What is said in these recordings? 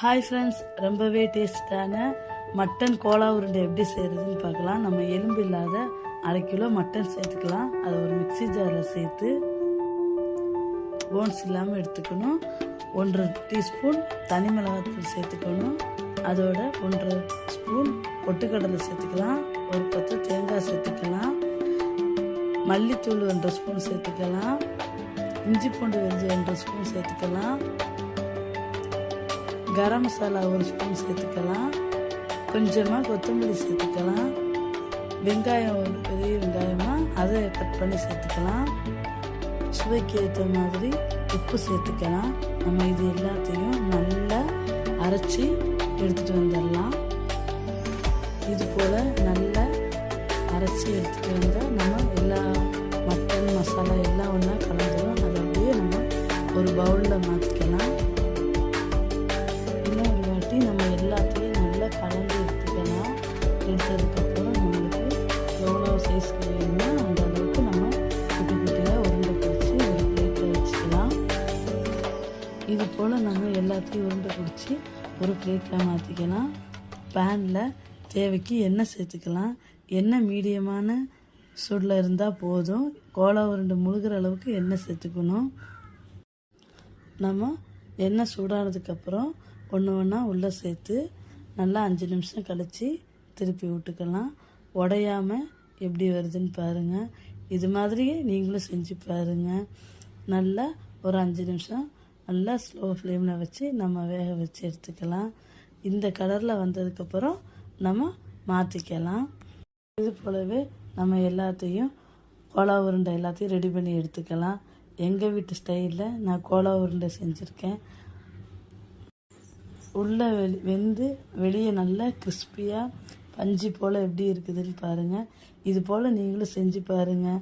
Hi friends ரொம்பவே டேஸ்டான mutton Cola உருண்டை எப்படி செய்கிறதுன்னு பார்க்கலாம். நம்ம எலும்பு இல்லாத அரை கிலோ மட்டன் சேர்த்துக்கலாம். அதை ஒரு மிக்ஸி ஜாரில் சேர்த்து போன்ஸ் இல்லாமல் எடுத்துக்கணும். ஒன்றரை டீஸ்பூன் தனி மிளகாத்தூள் சேர்த்துக்கணும். அதோட ஒன்றரை ஸ்பூன் பொட்டுக்கடலை சேர்த்துக்கலாம். ஒரு பத்து தேங்காய் சேர்த்துக்கலாம். மல்லித்தூள் ஒன்றரை ஸ்பூன் சேர்த்துக்கலாம். இஞ்சி பூண்டு வெஞ்சு ஒன்றரை ஸ்பூன் சேர்த்துக்கலாம். கரம் மசாலா ஒரு ஸ்பூன் சேர்த்துக்கலாம். கொஞ்சமாக கொத்தமல்லி சேர்த்துக்கலாம். வெங்காயம் ஒரு பெரிய வெங்காயமாக அதை கட் பண்ணி சேர்த்துக்கலாம். சுவைக்கு ஏற்ற மாதிரி உப்பு சேர்த்துக்கலாம். நம்ம இது எல்லாத்தையும் நல்லா அரைச்சி எடுத்துகிட்டு வந்துடலாம். இது போல் நல்லா அரைச்சி எடுத்துகிட்டு வந்தால் நம்ம எல்லா மட்டன் மசாலா எல்லாம் ஒன்றா கலந்துடும் அதை அப்படியே நம்ம ஒரு பவுலில் மாற்றிக்கலாம் சைஸ்க்கு வேணுமோ அந்த அளவுக்கு நம்ம குட்டி குட்டியாக உருண்டை பிடிச்சி ஒரு பிளேட்டில் வச்சுக்கலாம் இது போல் நம்ம எல்லாத்தையும் உருண்டை பிடிச்சி ஒரு பிளேட்டில் மாற்றிக்கலாம் பேனில் தேவைக்கு எண்ணெய் சேர்த்துக்கலாம். எண்ணெய் மீடியமான சூடில் இருந்தால் போதும். கோலா உருண்டை முழுகிற அளவுக்கு எண்ணெய் சேர்த்துக்கணும். நம்ம எண்ணெய் சூடானதுக்கப்புறம் ஒன்று ஒன்றா உள்ளே சேர்த்து நல்லா அஞ்சு நிமிஷம் கழித்து திருப்பி விட்டுக்கலாம் உடையாமல் எப்படி வருதுன்னு பாருங்கள் இது மாதிரியே நீங்களும் செஞ்சு பாருங்கள் நல்லா ஒரு அஞ்சு நிமிஷம் நல்லா ஸ்லோ ஃப்ளேமில் வச்சு நம்ம வேக வச்சு எடுத்துக்கலாம். இந்த கலரில் வந்ததுக்கப்புறம் நம்ம மாற்றிக்கலாம் இது போலவே நம்ம எல்லாத்தையும் கோலா உருண்டை எல்லாத்தையும் ரெடி பண்ணி எடுத்துக்கலாம். எங்கள் வீட்டு ஸ்டைலில் நான் கோலா உருண்டை செஞ்சுருக்கேன். உள்ளே வெளி வெந்து வெளியே நல்லா கிறிஸ்பியாக பஞ்சு போல் எப்படி இருக்குதுன்னு பாருங்கள் இது போல் நீங்களும் செஞ்சு பாருங்கள்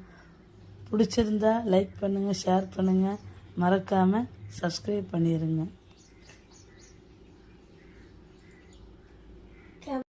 பிடிச்சிருந்தா லைக் பண்ணுங்கள் ஷேர் பண்ணுங்கள் மறக்காமல் சப்ஸ்கிரைப் பண்ணிடுங்க